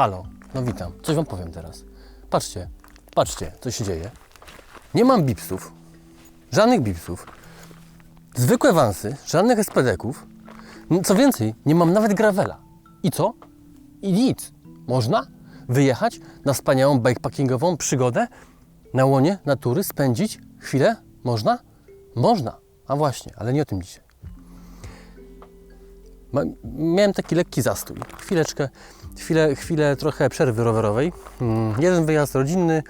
Halo, no witam. Coś wam powiem teraz. Patrzcie, patrzcie, co się dzieje. Nie mam bipsów, żadnych bipsów, zwykłe wansy, żadnych espedeków. No, Co więcej, nie mam nawet gravela. I co? I nic. Można wyjechać na wspaniałą bikepackingową przygodę na łonie natury, spędzić chwilę? Można? Można. A właśnie, ale nie o tym dzisiaj. Miałem taki lekki zastój. Chwileczkę, chwilę, chwilę trochę przerwy rowerowej. Mm, Jeden wyjazd rodzinny,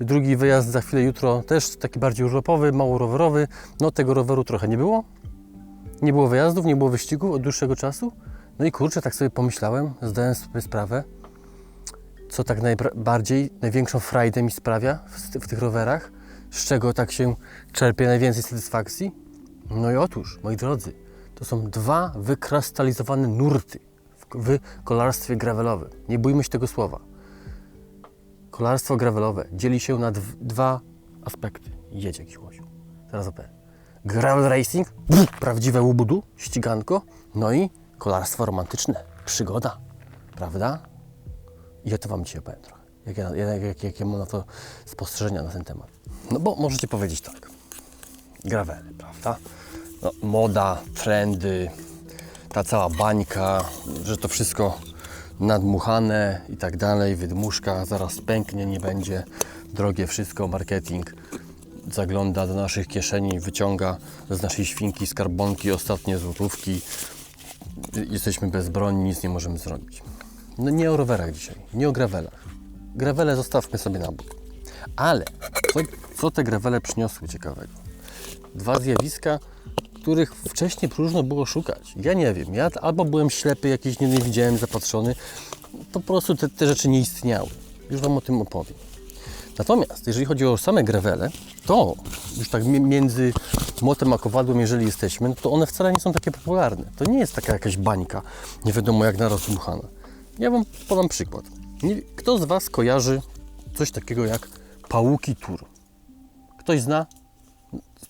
drugi wyjazd za chwilę jutro, też taki bardziej urlopowy, mało rowerowy. No tego roweru trochę nie było. Nie było wyjazdów, nie było wyścigów od dłuższego czasu. No i kurczę, tak sobie pomyślałem, zdałem sobie sprawę, co tak najbardziej, największą frajdę mi sprawia w, w tych rowerach, z czego tak się czerpie najwięcej satysfakcji. No i otóż, moi drodzy, to są dwa wykrystalizowane nurty w, kolarstwie gravelowym. Nie bójmy się tego słowa. Kolarstwo gravelowe dzieli się na dw- dwa aspekty. Jedzie jakiś łosiu. Zaraz opowiem. Gravel racing, prawdziwe łubudu, ściganko, no i kolarstwo romantyczne, przygoda, prawda? I ja to Wam dzisiaj opowiem trochę. Jak ja, jak, jak, jakie mam na to spostrzeżenia na ten temat. No bo możecie powiedzieć tak. Gravele, prawda? No, moda, trendy, ta cała bańka, że to wszystko nadmuchane i tak dalej, wydmuszka, zaraz pęknie, nie będzie. Drogie wszystko, marketing zagląda do naszych kieszeni, wyciąga z naszej świnki skarbonki ostatnie złotówki. Jesteśmy bezbronni, nic nie możemy zrobić. No nie o rowerach dzisiaj, nie o gravelach. Gravele zostawmy sobie na bok. Ale co, co te gravele przyniosły ciekawego? Dwa zjawiska, których wcześniej próżno było szukać. Ja nie wiem, ja albo byłem ślepy, jakiś nie, widziałem, zapatrzony, po prostu te, te rzeczy nie istniały. Już Wam o tym opowiem. Natomiast jeżeli chodzi o same gravele, to już tak mi- między młotem a kowadłem, jeżeli jesteśmy, no to one wcale nie są takie popularne. To nie jest taka jakaś bańka, nie wiadomo jak naraz dmuchana. Ja Wam podam przykład. Kto z Was kojarzy coś takiego jak pałuki tur? Ktoś zna?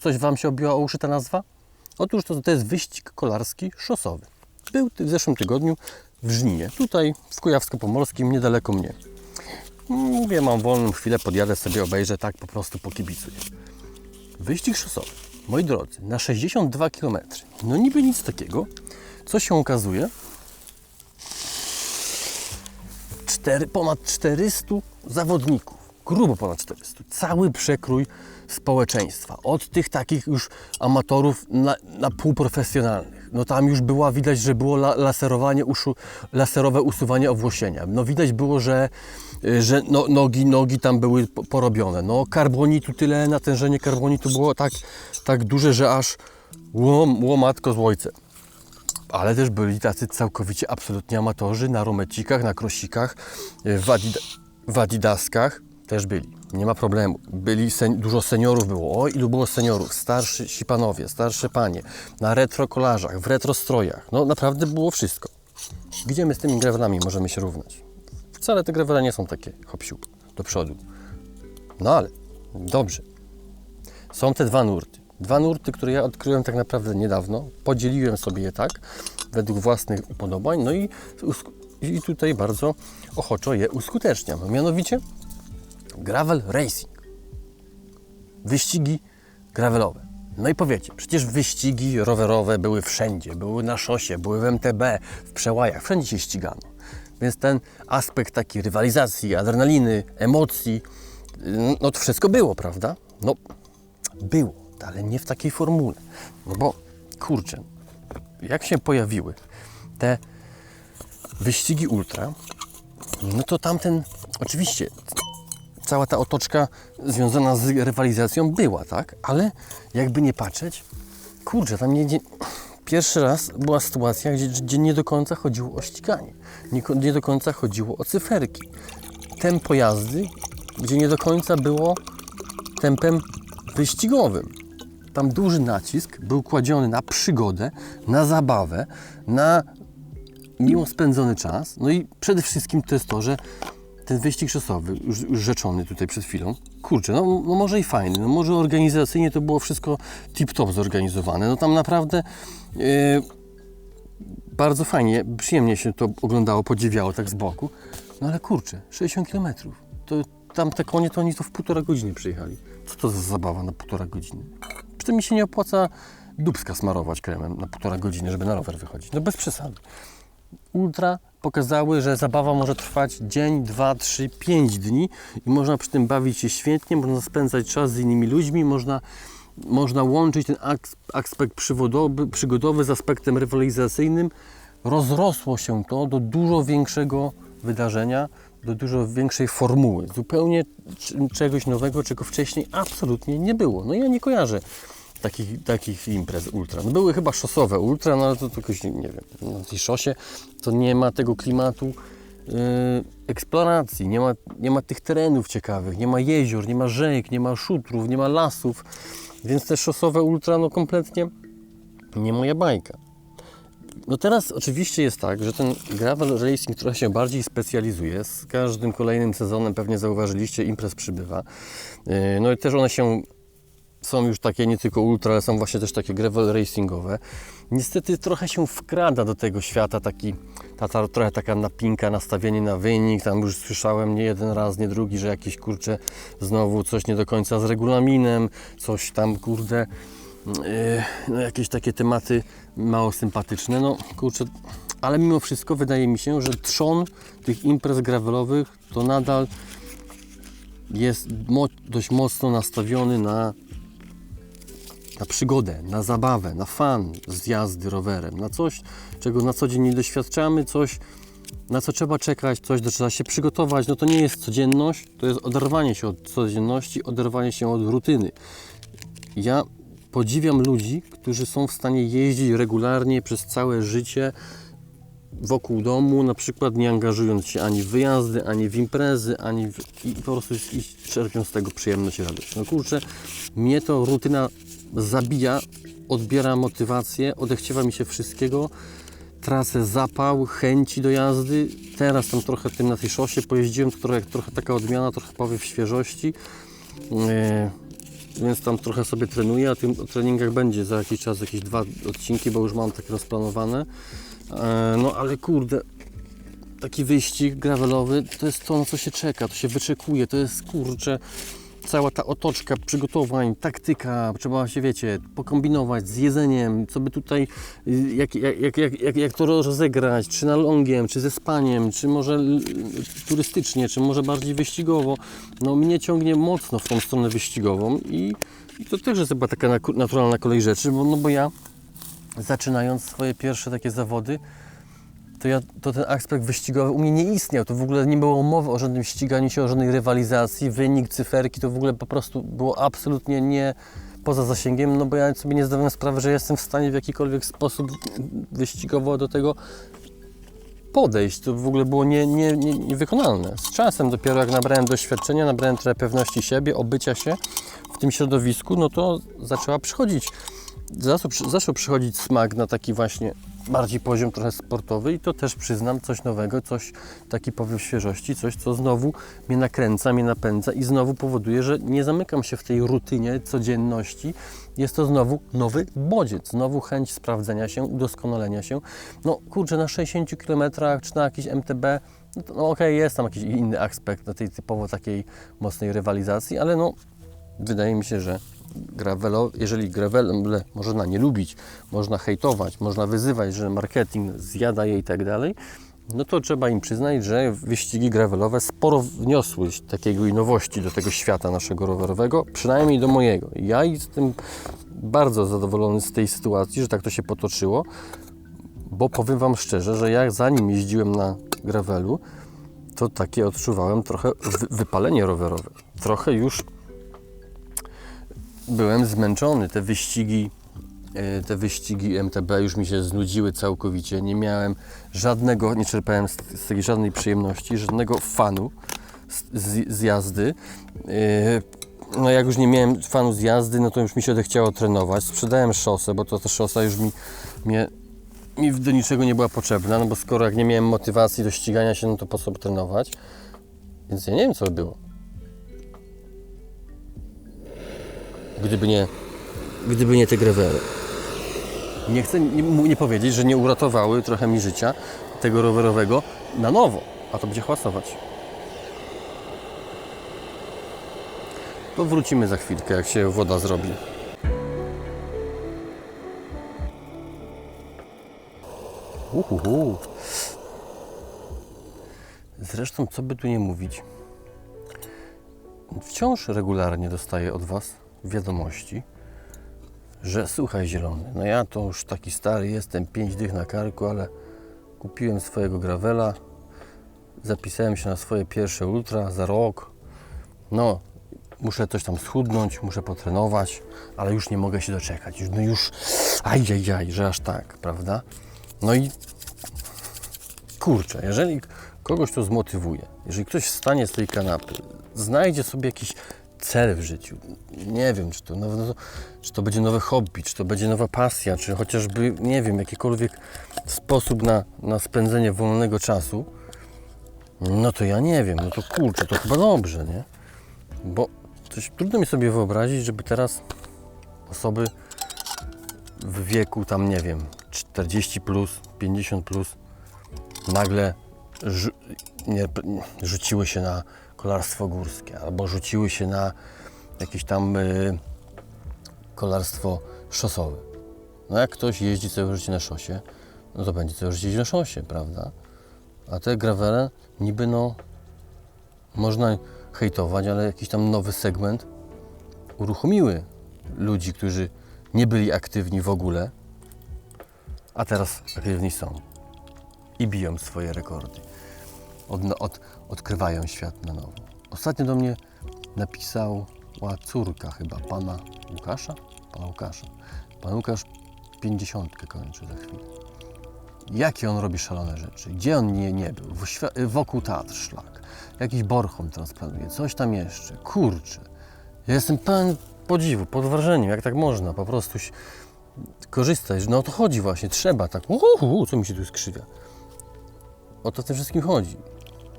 Coś Wam się obiła o uszy ta nazwa? Otóż to, to jest wyścig kolarski szosowy. Był w zeszłym tygodniu w Żninie, tutaj w Kujawsko-Pomorskim, niedaleko mnie. Mówię, mam wolną chwilę, podjadę sobie, obejrzę, tak po prostu pokibicuję. Wyścig szosowy, moi drodzy, na 62 km. No niby nic takiego, co się okazuje, cztery, ponad 400 zawodników, grubo ponad 400, cały przekrój społeczeństwa, od tych takich już amatorów na, na półprofesjonalnych. No tam już była widać, że było la, laserowanie uszu, laserowe usuwanie owłosienia. No widać było, że, y, że no, nogi, nogi tam były po- porobione. No karbonitu tyle, natężenie karbonitu było tak, tak duże, że aż łom, łomatko z ojcem ale też byli tacy całkowicie absolutnie amatorzy na romecikach, na krosikach, y, w, adida w adidaskach też byli. Nie ma problemu. Byli sen dużo seniorów było. O, ilu było seniorów? Starsi panowie, starsze panie, na retro kolarzach, w retro strojach. No naprawdę było wszystko. Gdzie my z tymi gravelami możemy się równać? Wcale te gravele nie są takie hop siup, do przodu. No ale, dobrze. Są te dwa nurty. Dwa nurty, które ja odkryłem tak naprawdę niedawno. Podzieliłem sobie je tak, według własnych upodobań, no i, i tutaj bardzo ochoczo je uskuteczniam. Mianowicie gravel racing. Wyścigi gravelowe. No i powiecie, przecież wyścigi rowerowe były wszędzie, były na szosie, były w MTB, w przełajach, wszędzie się ścigano. Więc ten aspekt taki rywalizacji, adrenaliny, emocji, y, no to wszystko było, prawda? No, było, ale nie w takiej formule. No bo, kurczę, jak się pojawiły te wyścigi ultra, no to tamten, oczywiście, cała ta otoczka związana z rywalizacją była, tak? Ale jakby nie patrzeć, kurczę, tam nie, nie, pierwszy raz była sytuacja, gdzie, gdzie nie do końca chodziło o ściganie, nie, nie do końca chodziło o cyferki. Tempo jazdy, gdzie nie do końca było tempem wyścigowym. Tam duży nacisk był kładziony na przygodę, na zabawę, na miło spędzony czas. No i przede wszystkim to jest to, że ten wyścig szosowy, już, już rzeczony tutaj przed chwilą, kurczę, no, no może i fajny, no może organizacyjnie to było wszystko tip-top zorganizowane. No tam naprawdę e, bardzo fajnie, przyjemnie się to oglądało, podziwiało tak z boku. No ale kurczę, 60 km. To tam te konie to oni to w półtora godziny przyjechali. Co to za zabawa na półtora godziny? Przy tym mi się nie opłaca dubska smarować kremem na półtora godziny, żeby na rower wychodzić. No bez przesady. Ultra pokazały, że zabawa może trwać dzień, dwa, trzy, pięć dni i można przy tym bawić się świetnie, można spędzać czas z innymi ludźmi, można, można łączyć ten aspekt przygodowy z aspektem rywalizacyjnym. Rozrosło się to do dużo większego wydarzenia, do dużo większej formuły, zupełnie czegoś nowego, czego wcześniej absolutnie nie było. No ja nie kojarzę takich, takich imprez ultra. No były chyba szosowe ultra, no ale to, to jakoś, nie, wiem, na tej szosie to nie ma tego klimatu yy, eksploracji, nie ma, nie ma tych terenów ciekawych, nie ma jezior, nie ma rzek, nie ma szutrów, nie ma lasów, więc te szosowe ultra no kompletnie nie moja bajka. No teraz oczywiście jest tak, że ten gravel racing trochę się bardziej specjalizuje. Z każdym kolejnym sezonem pewnie zauważyliście, imprez przybywa. Yy, No i też one się są już takie nie tylko ultra, ale są właśnie też takie gravel racingowe. Niestety trochę się wkrada do tego świata taki, ta, ta, trochę taka napinka, nastawienie na wynik. Tam już słyszałem nie jeden raz, nie drugi, że jakieś kurcze znowu coś nie do końca z regulaminem, coś tam kurde, yy, no jakieś takie tematy mało sympatyczne. No kurczę, ale mimo wszystko wydaje mi się, że trzon tych imprez gravelowych to nadal jest mo- dość mocno nastawiony na na przygodę, na zabawę, na fan z jazdy rowerem, na coś, czego na co dzień nie doświadczamy, coś, na co trzeba czekać, coś, do czego trzeba się przygotować. No to nie jest codzienność, to jest oderwanie się od codzienności, oderwanie się od rutyny. Ja podziwiam ludzi, którzy są w stanie jeździć regularnie przez całe życie wokół domu, na przykład nie angażując się ani w wyjazdy, ani w imprezy, ani w... i po prostu iść, czerpią z tego przyjemność i radość. No kurczę, mnie to rutyna zabija, odbiera motywację, odechciewa mi się wszystkiego, tracę zapał, chęci do jazdy. Teraz tam trochę tym na tej szosie pojeździłem, trochę, trochę taka odmiana, trochę powiew świeżości. E, więc tam trochę sobie trenuję, a tym o treningach będzie za jakiś czas jakieś dwa odcinki, bo już mam takie rozplanowane. E, no ale kurde, taki wyścig gravelowy to jest to, na co się czeka, to się wyczekuje, to jest kurczę cała ta otoczka przygotowań, taktyka, trzeba się, wiecie, pokombinować z jedzeniem, co by tutaj, jak, jak, jak, jak, jak, to rozegrać, czy na longiem, czy ze spaniem, czy może turystycznie, czy może bardziej wyścigowo. No mnie ciągnie mocno w tą stronę wyścigową i, to też jest chyba taka naturalna kolej rzeczy, bo, no bo ja zaczynając swoje pierwsze takie zawody, to, ja, to ten aspekt wyścigowy u mnie nie istniał. To w ogóle nie było mowy o żadnym ściganiu się, o żadnej rywalizacji, wynik, cyferki, to w ogóle po prostu było absolutnie nie poza zasięgiem, no bo ja sobie nie zdawałem sprawy, że jestem w stanie w jakikolwiek sposób wyścigowo do tego podejść. To w ogóle było nie, nie, nie, niewykonalne. Z czasem dopiero jak nabrałem doświadczenia, nabrałem trochę pewności siebie, obycia się w tym środowisku, no to zaczęła przychodzić, zaczął, przy- zaczął przychodzić smak na taki właśnie bardziej poziom trochę sportowy i to też przyznam coś nowego, coś, taki powiew świeżości, coś co znowu mnie nakręca, mnie napędza i znowu powoduje, że nie zamykam się w tej rutynie codzienności. Jest to znowu nowy bodziec, znowu chęć sprawdzenia się, udoskonalenia się. No kurczę, na 60 km czy na jakiś MTB, no, no okej, jest tam jakiś inny aspekt na tej typowo takiej mocnej rywalizacji, ale no wydaje mi się, że gravelo, jeżeli gravele można nie lubić, można hejtować, można wyzywać, że marketing zjada je i tak dalej, no to trzeba im przyznać, że wyścigi gravelowe sporo wniosły takiego i nowości do tego świata naszego rowerowego, przynajmniej do mojego. Ja jestem bardzo zadowolony z tej sytuacji, że tak to się potoczyło, bo powiem Wam szczerze, że jak zanim jeździłem na gravelu, to takie odczuwałem trochę wy- wypalenie rowerowe. Trochę już byłem zmęczony. Te wyścigi, e, te wyścigi MTB już mi się znudziły całkowicie. Nie miałem żadnego, nie czerpałem z, z tej żadnej przyjemności, żadnego fanu z, z, jazdy. E, No jak już nie miałem fanu z jazdy, no to już mi się odechciało trenować. Sprzedałem szosę, bo to ta szosa już mi, mnie, mi do niczego nie była potrzebna, no bo skoro jak nie miałem motywacji do ścigania się, no to po co trenować? Więc ja nie wiem, co by było. Gdyby nie, gdyby nie te grewele. Nie chcę nie, nie powiedzieć, że nie uratowały trochę mi życia tego rowerowego na nowo. a to będzie hałasować. To wrócimy za chwilkę, jak się woda zrobi. Uhuhu. Zresztą, co by tu nie mówić, wciąż regularnie dostaję od Was wiadomości, że słuchaj zielony, no ja to już taki stary jestem, pięć dych na karku, ale kupiłem swojego gravela, zapisałem się na swoje pierwsze ultra za rok, no muszę coś tam schudnąć, muszę potrenować, ale już nie mogę się doczekać, no już ajajaj, że aż tak, prawda? No i kurczę, jeżeli kogoś to zmotywuje, jeżeli ktoś wstanie z tej kanapy, znajdzie sobie jakiś cel w życiu, nie wiem, czy to, nowe, no, czy to będzie nowe hobby, czy to będzie nowa pasja, czy chociażby, nie wiem, jakikolwiek sposób na, na spędzenie wolnego czasu, no to ja nie wiem, no to kurczę, to chyba dobrze, nie? Bo coś trudno mi sobie wyobrazić, żeby teraz osoby w wieku tam, nie wiem, 40 plus, 50 plus, nagle nie, rzuciły się na kolarstwo górskie albo rzuciły się na jakieś tam y, kolarstwo szosowe. No jak ktoś jeździ całe życie na szosie, no to będzie całe życie jeździł na szosie, prawda? A te gravele niby no można hejtować, ale jakiś tam nowy segment uruchomiły ludzi, którzy nie byli aktywni w ogóle, a teraz aktywni są i biją swoje rekordy. Od, od, odkrywają świat na nowo. Ostatnio do mnie napisała córka chyba pana Łukasza? Pana Łukasza. Pan Łukasz 50 kończy za chwilę. Jakie on robi szalone rzeczy? Gdzie on nie, nie był? Wokół Tatr szlak. Jakiś borchom teraz planuje. Coś tam jeszcze. Kurczę. Ja jestem pełen podziwu, pod wrażeniem, jak tak można po prostu korzystać. No o to chodzi właśnie, trzeba tak. Uhu, co mi się tu skrzywia? O to w tym wszystkim chodzi.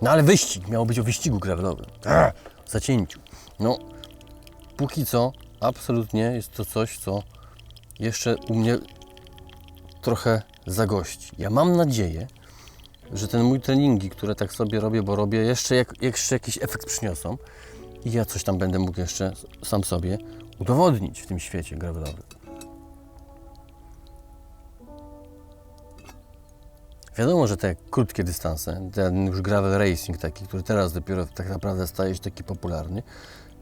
No ale wyścig, miało być o wyścigu gravelowym. Ech, Zacięciu. No, póki co, absolutnie jest to coś, co jeszcze u mnie trochę zagości. Ja mam nadzieję, że ten mój treningi, które tak sobie robię, bo robię, jeszcze, jak, jeszcze jakiś efekt przyniosą i ja coś tam będę mógł jeszcze sam sobie udowodnić w tym świecie gravelowym. Wiadomo, że te krótkie dystanse, ten już gravel racing taki, który teraz dopiero tak naprawdę staje się taki popularny,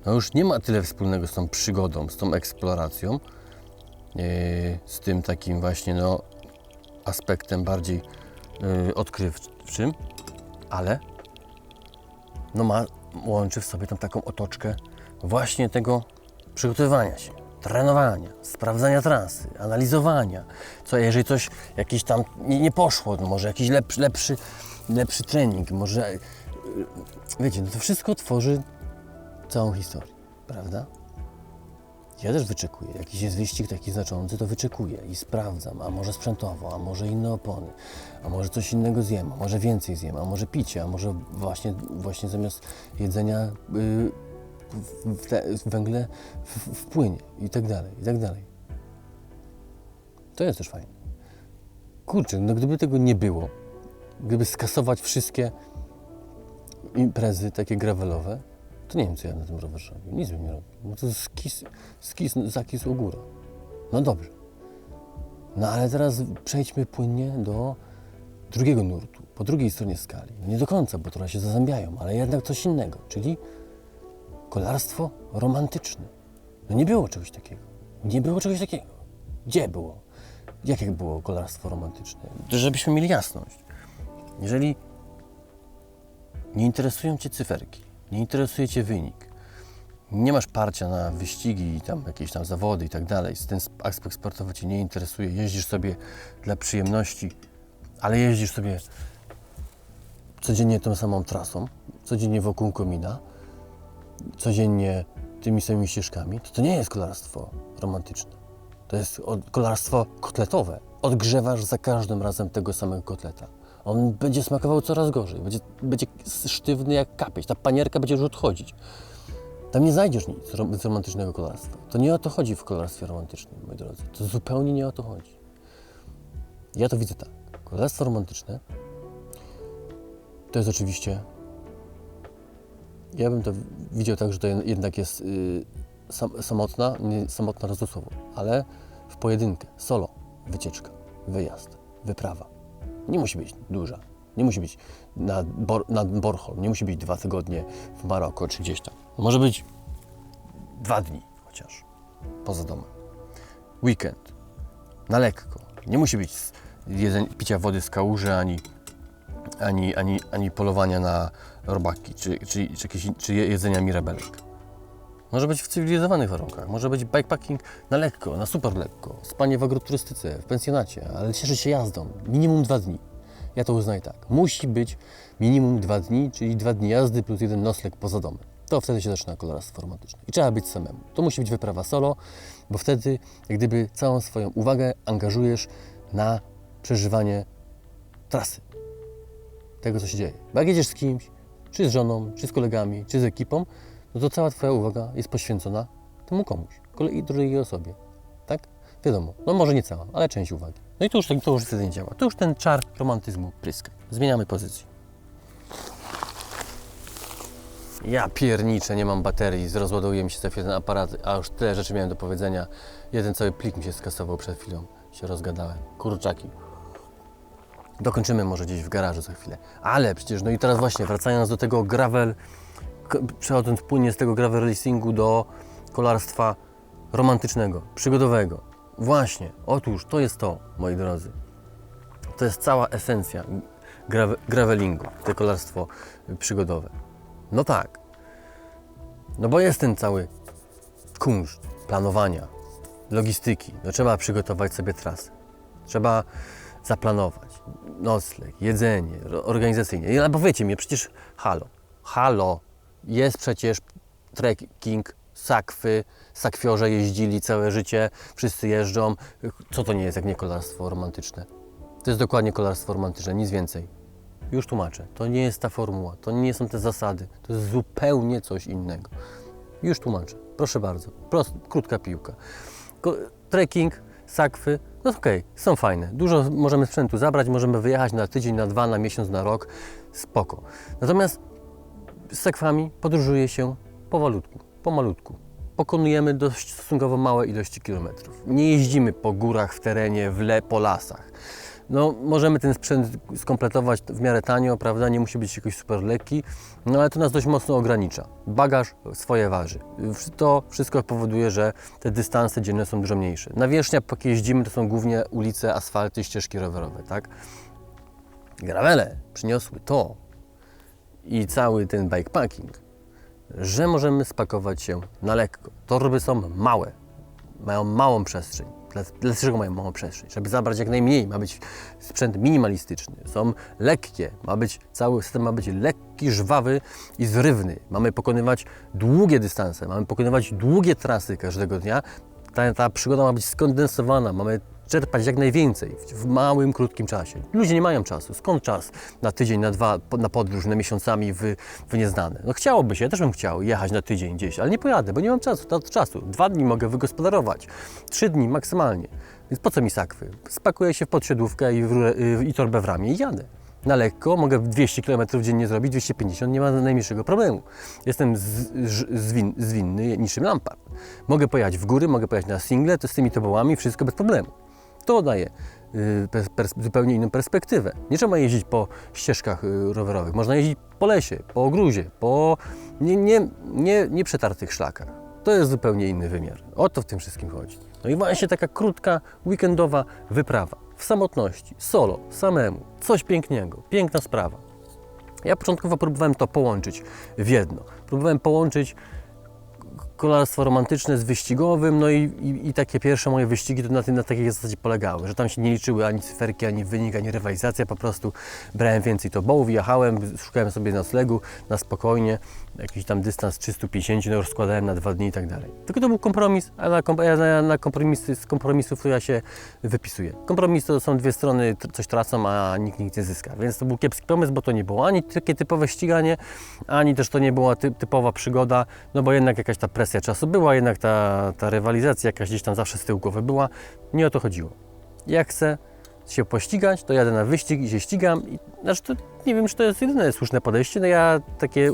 no już nie ma tyle wspólnego z tą przygodą, z tą eksploracją, yy, z tym takim właśnie no, aspektem bardziej yy, odkrywczym, ale no ma, łączy w sobie tą taką otoczkę właśnie tego przygotowywania się, trenowania, sprawdzania trasy, analizowania. Co jeżeli coś jakieś tam nie, nie poszło, no może jakiś lepszy, lepszy, lepszy trening, może yy, wiecie, no to wszystko tworzy całą historię, prawda? Ja też wyczekuję. Jakiś jest wyścig taki znaczący, to wyczekuję i sprawdzam, a może sprzętowo, a może inne opony, a może coś innego zjem, a może więcej zjem, a może picie, a może właśnie, właśnie zamiast jedzenia yy, w, te, węgle wpłynie i tak dalej, i tak dalej. To jest też fajne. Kurczę, no gdyby tego nie było, gdyby skasować wszystkie imprezy takie gravelowe, to nie wiem, co ja na tym rowerze robię. Nic bym nie robił. Bo to skis, skis, zakis u góra. No dobrze. No ale teraz przejdźmy płynnie do drugiego nurtu, po drugiej stronie skali. Nie do końca, bo trochę się zazębiają, ale jednak coś innego, czyli kolarstwo romantyczne. No nie było czegoś takiego. Nie było czegoś takiego. Gdzie było? Jakie było kolarstwo romantyczne? Żebyśmy mieli jasność. Jeżeli nie interesują Cię cyferki, nie interesuje Cię wynik, nie masz parcia na wyścigi i tam jakieś tam zawody i tak dalej, ten sp- aspekt sportowy Cię nie interesuje, jeździsz sobie dla przyjemności, ale jeździsz sobie codziennie tą samą trasą, codziennie wokół komina, codziennie tymi samymi ścieżkami, to to nie jest kolarstwo romantyczne. To jest kolarstwo kotletowe. Odgrzewasz za każdym razem tego samego kotleta. On będzie smakował coraz gorzej, będzie, będzie sztywny jak kapieć, ta panierka będzie już odchodzić. Tam nie znajdziesz nic z romantycznego kolarstwa. To nie o to chodzi w kolarstwie romantycznym, moi drodzy. To zupełnie nie o to chodzi. Ja to widzę tak. Kolarstwo romantyczne To jest oczywiście. Ja bym to widział tak, że to jednak jest y, sam, samotna, nie samotna rozlosowo, ale w pojedynkę, solo, wycieczka, wyjazd, wyprawa. Nie musi być duża. Nie musi być nad, Bor, nad nie musi być dwa tygodnie w Maroko czy gdzieś tam. Może być dwa dni chociaż poza domem. Weekend, na lekko. Nie musi być jedzeń, picia wody z kałuży ani, ani, ani, ani polowania na robaki czy, czy, czy, jakieś, czy je- jedzenia mirabelek. Może być w cywilizowanych warunkach, może być bikepacking na lekko, na super lekko, spanie w agroturystyce, w pensjonacie, ale cieszyć się jazdą. Minimum dwa dni. Ja to uznaję tak. Musi być minimum dwa dni, czyli dwa dni jazdy plus jeden nocleg poza domem. To wtedy się zaczyna koloractwo romantyczne. I trzeba być samemu. To musi być wyprawa solo, bo wtedy jak gdyby całą swoją uwagę angażujesz na przeżywanie trasy. Tego, co się dzieje. Bo jak jedziesz z kimś, czy z żoną, czy z kolegami, czy z ekipą, no to cała Twoja uwaga jest poświęcona temu komuś, kolei drugiej osobie. Tak? Wiadomo, no może nie cała, ale część uwagi. No i to już, to już wtedy nie działa. To już ten czar romantyzmu pryska. Zmieniamy pozycję. Ja pierniczę, nie mam baterii, zrozładowuje mi się za chwilę ten aparat, a już tyle rzeczy miałem do powiedzenia. Jeden cały plik mi się skasował przed chwilą, się rozgadałem. Kurczaki. Dokończymy może gdzieś w garażu za chwilę. Ale przecież, no i teraz właśnie, wracając do tego gravel, przechodząc płynnie z tego gravel racingu do kolarstwa romantycznego, przygodowego. Właśnie, otóż to jest to, moi drodzy. To jest cała esencja gravelingu, to kolarstwo przygodowe. No tak. No bo jest ten cały kunszt planowania, logistyki. No trzeba przygotować sobie trasę. Trzeba zaplanować nocleg, jedzenie, organizacyjnie. No bo wiecie mnie, przecież halo, halo, jest przecież trekking, sakwy, sakwiorze jeździli całe życie, wszyscy jeżdżą. Co to nie jest jak nie kolarstwo romantyczne? To jest dokładnie kolarstwo romantyczne, nic więcej. Już tłumaczę. To nie jest ta formuła, to nie są te zasady, to jest zupełnie coś innego. Już tłumaczę. Proszę bardzo. Prost, krótka piłka. Trekking, sakwy, no okej, są fajne. Dużo możemy sprzętu zabrać, możemy wyjechać na tydzień, na dwa, na miesiąc, na rok. Spoko. Natomiast z sakwami podróżuje się powolutku, pomalutku. Pokonujemy dość stosunkowo małe ilości kilometrów. Nie jeździmy po górach, w terenie, w le, po lasach. No, możemy ten sprzęt skompletować w miarę tanio, prawda? Nie musi być jakoś super lekki, no ale to nas dość mocno ogranicza. Bagaż swoje waży. To wszystko powoduje, że te dystanse dzienne są dużo mniejsze. Nawierzchnia, jakiej jeździmy, to są głównie ulice, asfalty, ścieżki rowerowe, tak? Gravele przyniosły to i cały ten bikepacking, że możemy spakować się na lekko. Torby są małe, mają małą przestrzeń. Dla- Dlaczego mają małą przestrzeń? Żeby zabrać jak najmniej, ma być sprzęt minimalistyczny. Są lekkie, ma być, cały system ma być lekki, żwawy i zrywny. Mamy pokonywać długie dystanse, mamy pokonywać długie trasy każdego dnia. Ta, ta przygoda ma być skondensowana, mamy czerpać jak najwięcej w- małym, krótkim czasie. Ludzie nie mają czasu. Skąd czas na tydzień, na dwa, na podróż, na miesiącami w, w nieznane? No chciałoby się, ja też bym chciał jechać na tydzień gdzieś, ale nie pojadę, bo nie mam czasu, to czasu. Dwa dni mogę wygospodarować, trzy dni maksymalnie. Więc po co mi sakwy? Spakuję się w podsiadłówkę i, w, y, i torbę w ramię i jadę. Na lekko, mogę 200 km dziennie zrobić, 250, nie ma najmniejszego problemu. Jestem z, z, zwin, zwinny niczym lampart. Mogę pojechać w góry, mogę pojechać na single, to z tymi tobołami, wszystko bez problemu. To daje y, zupełnie inną perspektywę. Nie trzeba jeździć po ścieżkach y, rowerowych, można jeździć po lesie, po ogrózie, po nie, nie, nie, nie przetartych szlakach. To jest zupełnie inny wymiar. O to w tym wszystkim chodzi. No i właśnie taka krótka, weekendowa wyprawa w samotności, solo, samemu. Coś pięknego, piękna sprawa. Ja początkowo próbowałem to połączyć w jedno. Próbowałem połączyć kolarstwo romantyczne z wyścigowym, no i, i, i takie pierwsze moje wyścigi to na, tym, na takiej zasadzie polegały, że tam się nie liczyły ani cyferki, ani wynik, ani rywalizacja, po prostu brałem więcej tobołów, jechałem, szukałem sobie noclegu na spokojnie, jakiś tam dystans 350, no rozkładałem na dwa dni i tak dalej. Tylko to był kompromis, a na, kom, a na, kompromisy, z kompromisów to ja się wypisuję. Kompromis to są dwie strony, tr- coś tracą, a nikt nic nie zyska, więc to był kiepski pomysł, bo to nie było ani takie typowe ściganie, ani też to nie była ty, typowa przygoda, no bo jednak jakaś ta presja czasu była, jednak ta, ta rywalizacja jakaś gdzieś tam zawsze z tyłu głowy była. Nie o to chodziło. Jak chcę się pościgać, to jadę na wyścig i się ścigam. I, znaczy to nie wiem, czy to jest jedyne słuszne podejście. No ja takie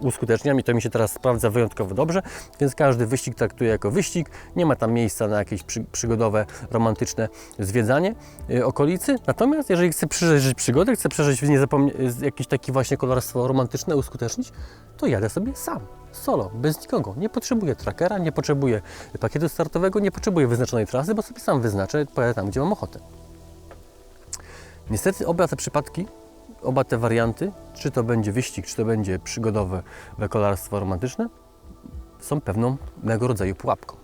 uskuteczniam i to mi się teraz sprawdza wyjątkowo dobrze, więc każdy wyścig traktuję jako wyścig. Nie ma tam miejsca na jakieś przy, przygodowe, romantyczne zwiedzanie y, okolicy. Natomiast jeżeli chcę przeżyć przygodę, chcę przeżyć jakieś takie właśnie kolarstwo romantyczne, uskutecznić, to jadę sobie sam, solo, bez nikogo. Nie potrzebuję trackera, nie potrzebuję pakietu startowego, nie potrzebuję wyznaczonej trasy, bo sobie sam wyznaczę, pojadę tam, gdzie mam ochotę. Niestety oba te przypadki, oba te warianty, czy to będzie wyścig, czy to będzie przygodowe kolarstwo romantyczne, są pewną mego rodzaju pułapką.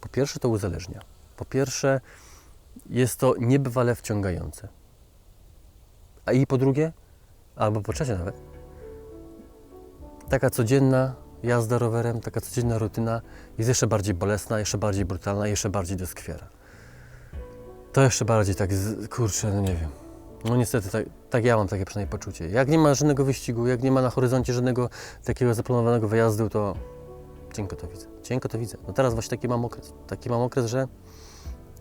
Po pierwsze to uzależnia. Po pierwsze jest to niebywale wciągające. A i po drugie, albo po trzecie nawet, taka codzienna jazda rowerem, taka codzienna rutyna jest jeszcze bardziej bolesna, jeszcze bardziej brutalna, jeszcze bardziej doskwiera. To jeszcze bardziej tak, z, kurczę, no nie wiem. No niestety, tak, tak ja mam takie przynajmniej poczucie. Jak nie ma żadnego wyścigu, jak nie ma na horyzoncie żadnego takiego zaplanowanego wyjazdu, to cienko to widzę. Cienko to widzę. No teraz właśnie taki mam okres. Taki mam okres, że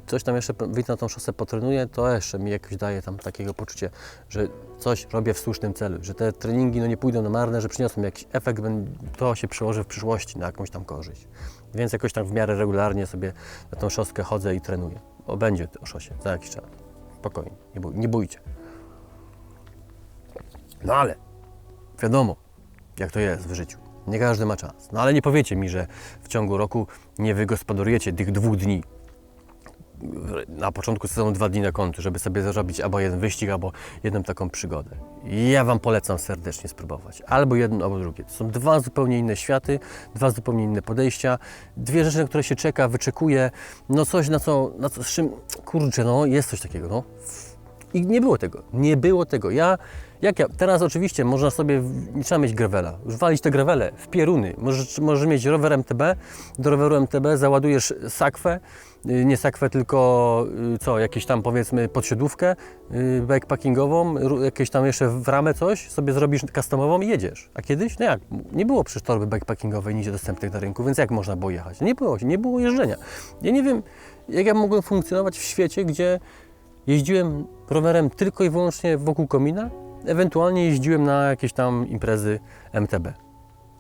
coś tam jeszcze wyjdę na tą szosę, potrenuję, to jeszcze mi jakoś daje tam takiego poczucie, że coś robię w słusznym celu, że te treningi no nie pójdą na marne, że przyniosą jakiś efekt, to się przełoży w przyszłości na jakąś tam korzyść. Więc jakoś tam w miarę regularnie sobie na tą szoskę chodzę i trenuję. O, będzie o szosie za jakiś czas. Spokojnie, nie, bój, nie bójcie. No ale wiadomo, jak to jest w życiu. Nie każdy ma czas. No ale nie powiecie mi, że w ciągu roku nie wygospodarujecie tych dwóch dni. Na początku sezonu dwa dni na kontu, żeby sobie zarobić albo jeden wyścig, albo jedną taką przygodę. Ja Wam polecam serdecznie spróbować. Albo jedno, albo drugie. To są dwa zupełnie inne światy, dwa zupełnie inne podejścia, dwie rzeczy, na które się czeka, wyczekuje. No coś, na co, na co z czym, kurczę, no jest coś takiego, no. I nie było tego. Nie było tego. Ja, jak ja, teraz oczywiście można sobie, nie trzeba mieć gravela, już walić te gravele w pieruny. Możesz, możesz mieć rower MTB, do roweru MTB załadujesz sakwę, y, nie sakwę, tylko y, co, jakieś tam powiedzmy podsiodówkę y, bikepackingową, ru- jakieś tam jeszcze w ramę coś, sobie zrobisz customową i jedziesz. A kiedyś, no jak, nie było przecież torby bikepackingowej nigdzie dostępnych na rynku, więc jak można było jechać? Nie było, nie było jeżdżenia. Ja nie wiem, jak ja mogłem funkcjonować w świecie, gdzie Jeździłem rowerem tylko i wyłącznie wokół komina, ewentualnie jeździłem na jakieś tam imprezy MTB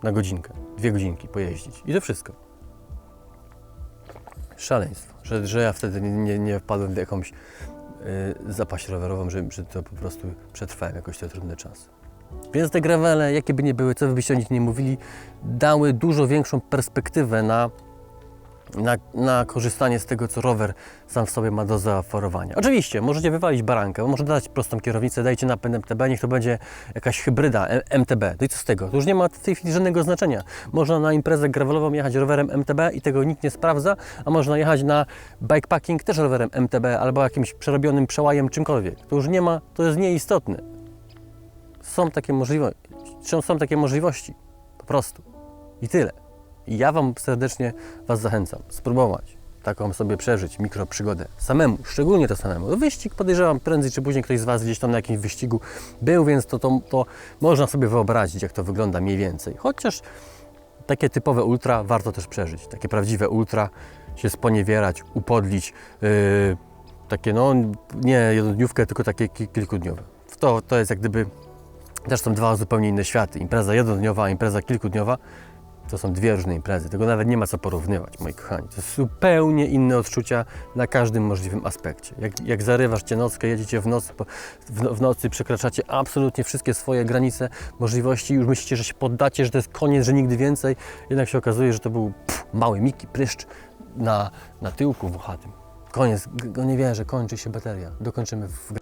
na godzinkę, dwie godzinki pojeździć i to wszystko. Szaleństwo, że, że ja wtedy nie, nie, nie wpadłem w jakąś y, zapaść rowerową, że, że to po prostu przetrwałem jakoś te trudne czasy. Więc te gravele, jakie by nie były, co by byście o nich nie mówili, dały dużo większą perspektywę na na, na korzystanie z tego, co rower sam w sobie ma do zaoferowania. Oczywiście, możecie wywalić barankę, możecie dać prostą kierownicę, dajcie napęd MTB, niech to będzie jakaś hybryda MTB. No i co z tego? To już nie ma w tej chwili żadnego znaczenia. Można na imprezę gravelową jechać rowerem MTB i tego nikt nie sprawdza, a można jechać na bikepacking też rowerem MTB albo jakimś przerobionym przełajem, czymkolwiek. To już nie ma, to jest nieistotne. Są takie możliwości. Są takie możliwości. Po prostu. I tyle. I ja Wam serdecznie Was zachęcam spróbować taką sobie przeżyć mikroprzygodę samemu, szczególnie to samemu. Wyścig podejrzewam prędzej czy później ktoś z Was gdzieś tam na jakimś wyścigu był, więc to, to, to można sobie wyobrazić, jak to wygląda mniej więcej. Chociaż takie typowe ultra warto też przeżyć. Takie prawdziwe ultra, się sponiewierać, upodlić. Yy, takie no, nie jednodniówkę, tylko takie ki- kilkudniowe. To, to jest jak gdyby też są dwa zupełnie inne światy. Impreza jednodniowa, impreza kilkudniowa to są dwie różne imprezy. Tego nawet nie ma co porównywać, moi kochani. To są zupełnie inne odczucia na każdym możliwym aspekcie. Jak, jak zarywasz cię nockę, jedziecie w, nocy, w, no- w nocy, przekraczacie absolutnie wszystkie swoje granice, możliwości, już myślicie, że się poddacie, że to jest koniec, że nigdy więcej. Jednak się okazuje, że to był pff, mały Miki, pryszcz na, na tyłku włochatym. Koniec, go nie wierzę, kończy się bateria. Dokończymy w